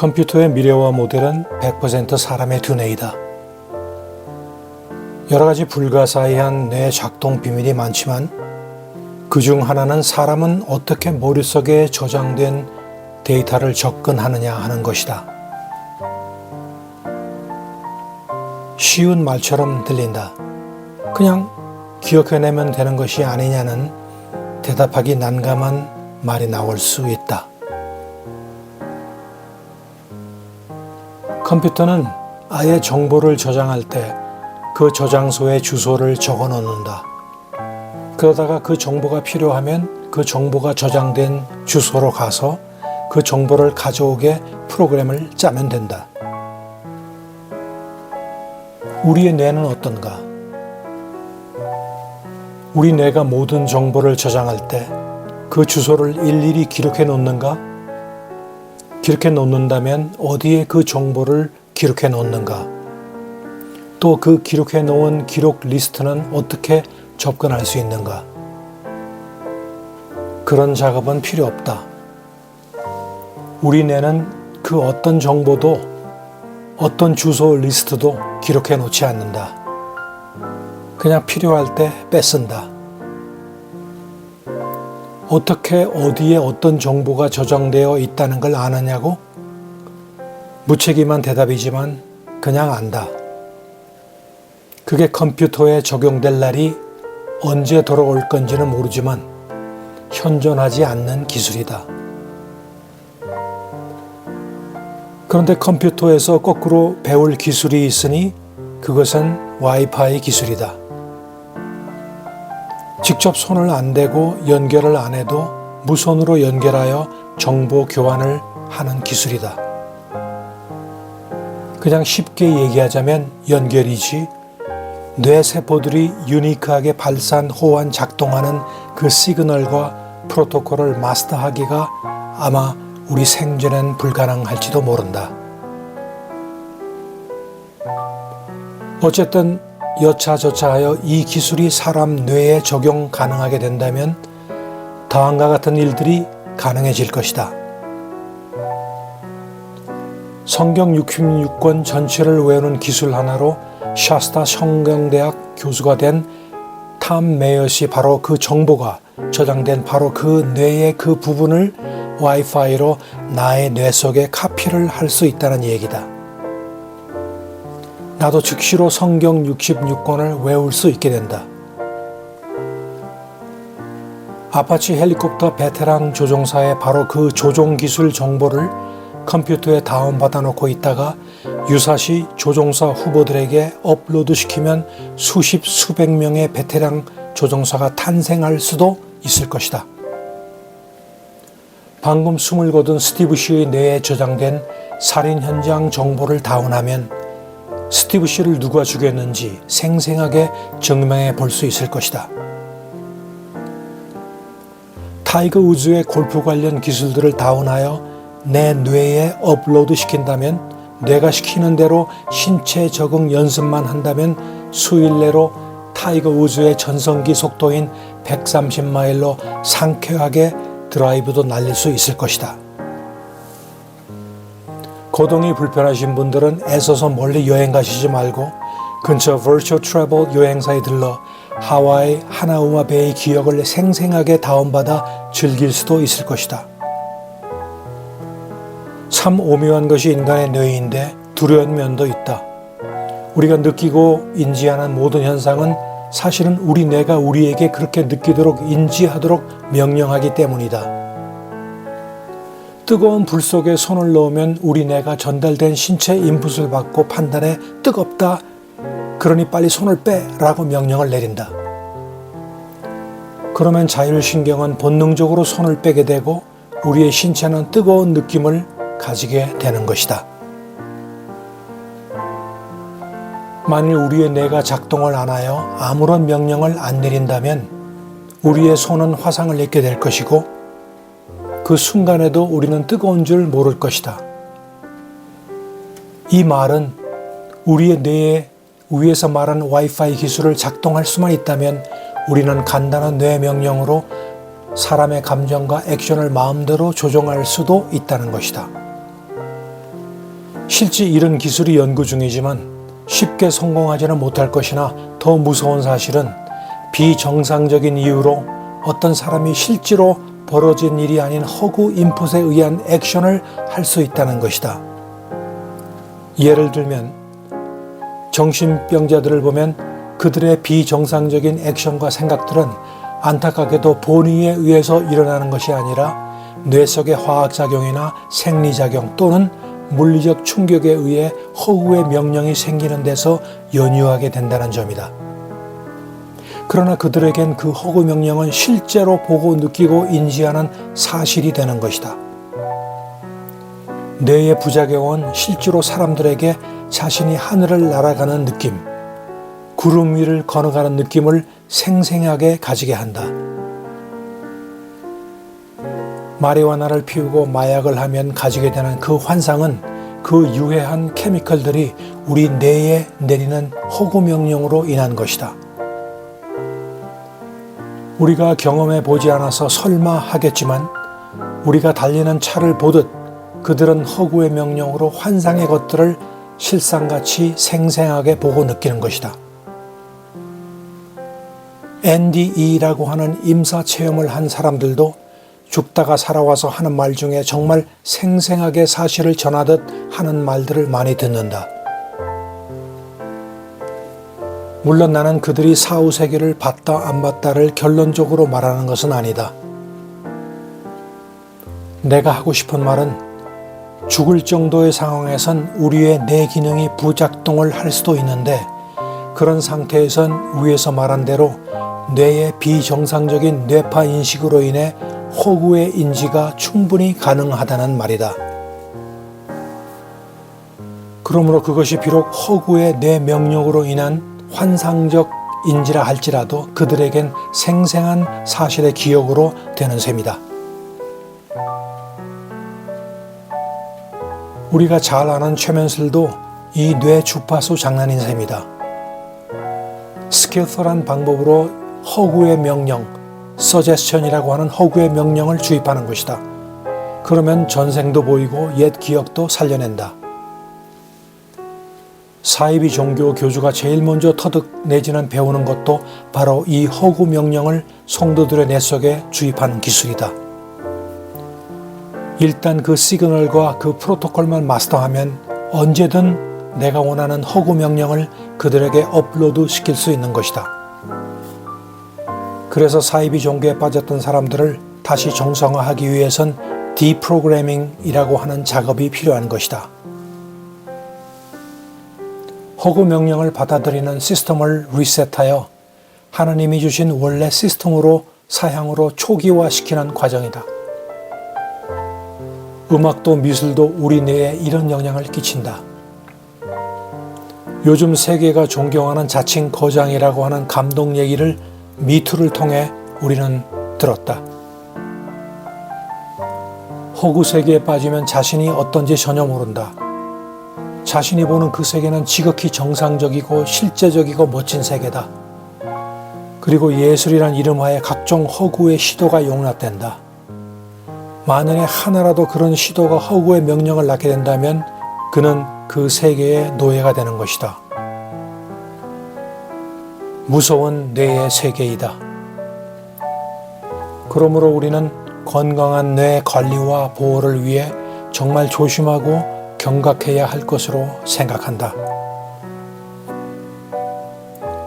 컴퓨터의 미래화 모델은 100% 사람의 두뇌이다. 여러 가지 불가사의한 뇌 작동 비밀이 많지만 그 중 하나는 사람은 어떻게 머릿속에 저장된 데이터를 접근하느냐 하는 것이다. 쉬운 말처럼 들린다. 그냥 기억해내면 되는 것이 아니냐는 대답하기 난감한 말이 나올 수 있다. 컴퓨터는 아예 정보를 저장할 때 그 저장소에 주소를 적어 놓는다. 그러다가 그 정보가 필요하면 그 정보가 저장된 주소로 가서 그 정보를 가져오게 프로그램을 짜면 된다. 우리의 뇌는 어떤가? 우리 뇌가 모든 정보를 저장할 때 그 주소를 일일이 기록해 놓는가? 기록해 놓는다면 어디에 그 정보를 기록해 놓는가? 또 그 기록해 놓은 기록 리스트는 어떻게 접근할 수 있는가? 그런 작업은 필요 없다. 우리 뇌는 그 어떤 정보도 어떤 주소 리스트도 기록해 놓지 않는다. 그냥 필요할 때 뺏은다. 어떻게 어디에 어떤 정보가 저장되어 있다는 걸 아느냐고? 무책임한 대답이지만 그냥 안다. 그게 컴퓨터에 적용될 날이 언제 돌아올 건지는 모르지만 현존하지 않는 기술이다. 그런데 컴퓨터에서 거꾸로 배울 기술이 있으니 그것은 와이파이 기술이다. 직접 손을 안 대고 연결을 안 해도 무선으로 연결하여 정보 교환을 하는 기술이다. 그냥 쉽게 얘기하자면 연결이지 뇌 세포들이 유니크하게 발산, 호환, 작동하는 그 시그널과 프로토콜을 마스터하기가 아마 우리 생전엔 불가능할지도 모른다. 어쨌든 여차저차하여 이 기술이 사람 뇌에 적용 가능하게 된다면 다음과 같은 일들이 가능해질 것이다. 성경 66권 전체를 외우는 기술 하나로 샤스타 성경대학 교수가 된 탐 메이엇이 바로 그 정보가 저장된 바로 그 뇌의 그 부분을 와이파이로 나의 뇌 속에 카피를 할 수 있다는 얘기다. 나도 즉시로 성경 66권을 외울 수 있게 된다. 아파치 헬리콥터 베테랑 조종사의 바로 그 조종 기술 정보를 컴퓨터에 다운받아 놓고 있다가 유사시 조종사 후보들에게 업로드 시키면 수십 수백 명의 베테랑 조종사가 탄생할 수도 있을 것이다. 방금 숨을 거둔 스티브 씨의 뇌에 저장된 살인 현장 정보를 다운하면 스티브 씨를 누가 죽였는지 생생하게 증명해 볼 수 있을 것이다. 타이거 우즈의 골프 관련 기술들을 다운하여 내 뇌에 업로드 시킨다면 뇌가 시키는 대로 신체 적응 연습만 한다면 수일 내로 타이거 우즈의 전성기 속도인 130마일로 상쾌하게 드라이브도 날릴 수 있을 것이다. 거동이 불편하신 분들은 애써서 멀리 여행 가시지 말고 근처 버추얼 트래블 여행사에 들러 하와이 하나우마 베이 기억을 생생하게 다운받아 즐길 수도 있을 것이다. 참 오묘한 것이 인간의 뇌인데 두려운 면도 있다. 우리가 느끼고 인지하는 모든 현상은 사실은 우리 뇌가 우리에게 그렇게 느끼도록 인지하도록 명령하기 때문이다. 뜨거운 불 속에 손을 넣으면 우리 뇌가 전달된 신체 인풋을 받고 판단해 뜨겁다. 그러니 빨리 손을 빼 라고 명령을 내린다. 그러면 자율신경은 본능적으로 손을 빼게 되고 우리의 신체는 뜨거운 느낌을 가지게 되는 것이다. 만일 우리의 뇌가 작동을 안 하여 아무런 명령을 안 내린다면 우리의 손은 화상을 입게 될 것이고 그 순간에도 우리는 뜨거운 줄 모를 것이다. 이 말은 우리의 뇌에 위에서 말한 와이파이 기술을 작동할 수만 있다면 우리는 간단한 뇌 명령으로 사람의 감정과 액션을 마음대로 조종할 수도 있다는 것이다. 실제 이런 기술이 연구 중이지만 쉽게 성공하지는 못할 것이나 더 무서운 사실은 비정상적인 이유로 어떤 사람이 실제로 벌어진 일이 아닌 허구 인풋에 의한 액션을 할 수 있다는 것이다. 예를 들면 정신병자들을 보면 그들의 비정상적인 액션과 생각들은 안타깝게도 본의에 의해서 일어나는 것이 아니라 뇌 속의 화학작용이나 생리작용 또는 물리적 충격에 의해 허구의 명령이 생기는 데서 연유하게 된다는 점이다. 그러나 그들에겐 그 허구 명령은 실제로 보고 느끼고 인지하는 사실이 되는 것이다. 뇌의 부작용은 실제로 사람들에게 자신이 하늘을 날아가는 느낌, 구름 위를 걸어가는 느낌을 생생하게 가지게 한다. 마리화나를 피우고 마약을 하면 가지게 되는 그 환상은 그 유해한 케미컬들이 우리 뇌에 내리는 허구 명령으로 인한 것이다. 우리가 경험해 보지 않아서 설마 하겠지만 우리가 달리는 차를 보듯 그들은 허구의 명령으로 환상의 것들을 실상같이 생생하게 보고 느끼는 것이다. NDE라고 하는 임사 체험을 한 사람들도 죽다가 살아와서 하는 말 중에 정말 생생하게 사실을 전하듯 하는 말들을 많이 듣는다. 물론 나는 그들이 사후 세계를 봤다 안 봤다를 결론적으로 말하는 것은 아니다. 내가 하고 싶은 말은 죽을 정도의 상황에선 우리의 뇌 기능이 부작동을 할 수도 있는데 그런 상태에선 위에서 말한 대로 뇌의 비정상적인 뇌파 인식으로 인해 호구의 인지가 충분히 가능하다는 말이다. 그러므로 그것이 비록 허구의 내 명령으로 인한 환상적 인지라 할지라도 그들에겐 생생한 사실의 기억으로 되는 셈이다. 우리가 잘 아는 최면술도 이 뇌 주파수 장난인 셈이다. 스킬풀한 방법으로 허구의 명령, 서제스천이라고 하는 허구의 명령을 주입하는 것이다. 그러면 전생도 보이고 옛 기억도 살려낸다. 사이비 종교 교주가 제일 먼저 터득 내지는 배우는 것도 바로 이 허구 명령을 성도들의 뇌 속에 주입하는 기술이다. 일단 그 시그널과 그 프로토콜만 마스터하면 언제든 내가 원하는 허구 명령을 그들에게 업로드 시킬 수 있는 것이다. 그래서 사이비 종교에 빠졌던 사람들을 다시 정상화하기 위해선 디프로그래밍이라고 하는 작업이 필요한 것이다. 허구 명령을 받아들이는 시스템을 리셋하여 하나님이 주신 원래 시스템으로 사향으로 초기화시키는 과정이다. 음악도 미술도 우리 뇌에 이런 영향을 끼친다. 요즘 세계가 존경하는 자칭 거장이라고 하는 감동 얘기를 미투를 통해 우리는 들었다. 허구 세계에 빠지면 자신이 어떤지 전혀 모른다. 자신이 보는 그 세계는 지극히 정상적이고 실제적이고 멋진 세계다. 그리고 예술이란 이름하에 각종 허구의 시도가 용납된다. 만약에 하나라도 그런 시도가 허구의 명령을 낳게 된다면 그는 그 세계의 노예가 되는 것이다. 무서운 뇌의 세계이다. 그러므로 우리는 건강한 뇌 관리와 보호를 위해 정말 조심하고 경각해야 할 것으로 생각한다.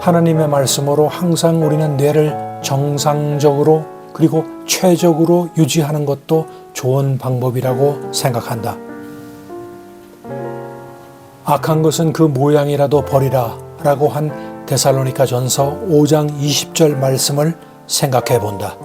하나님의 말씀으로 항상 우리는 뇌를 정상적으로 그리고 최적으로 유지하는 것도 좋은 방법이라고 생각한다. 악한 것은 그 모양이라도 버리라 라고 한 데살로니가 전서 5장 20절 말씀을 생각해 본다.